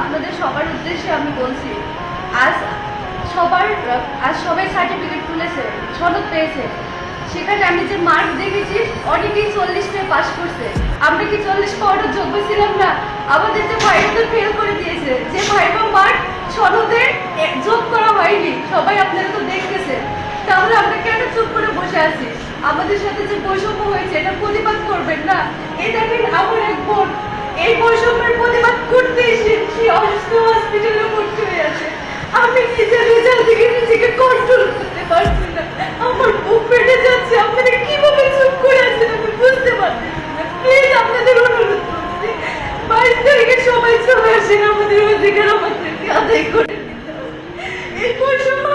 আপনাদের সবার উদ্দেশ্যে আমি বলছি, আজ সবার, আজ সবাই সার্টিফিকেট তুলেছে, সনদ পেয়েছে। সেখানে আমি যে মার্ক দেখেছি, অনেকেই চল্লিশ পেয়ে পাশ করছে কি চল্লিশ পাওয়ারও যোগ্য ছিলাম না? আমাদের যে ভাইটা ফেল করে দিয়েছে। যে ভাইবা মার্ক সনদে যোগ করা হয়নি, সবাই আপনারা তো দেখতেছে তাহলে আমরা কেন চুপ করে বসে আছি? আমাদের সাথে যে বৈষম্য হয়েছে, এটা প্রতিবাদ না। এই আমার এক বোন এই বৈষম্যের প্রতিবাদ করতে এসে সে অসুস্থ হসপিটালে ভর্তি হয়ে আছে। আমি নিজের রেজাল্ট থেকে নিজেকে কন্ট্রোল করতে পারছি না। আমার বুক ফেটে যাচ্ছে। আপনারা কীভাবে চুপ করে আছেন আমি বুঝতে পারছি প্লিজ আপনাদের অনুরোধ করছি। বাইশ তারিখে সবাই চলে আসেন। আমাদের অধিকার আমাদেরকে আদায় করে দিতে হবে। এই বৈষম্য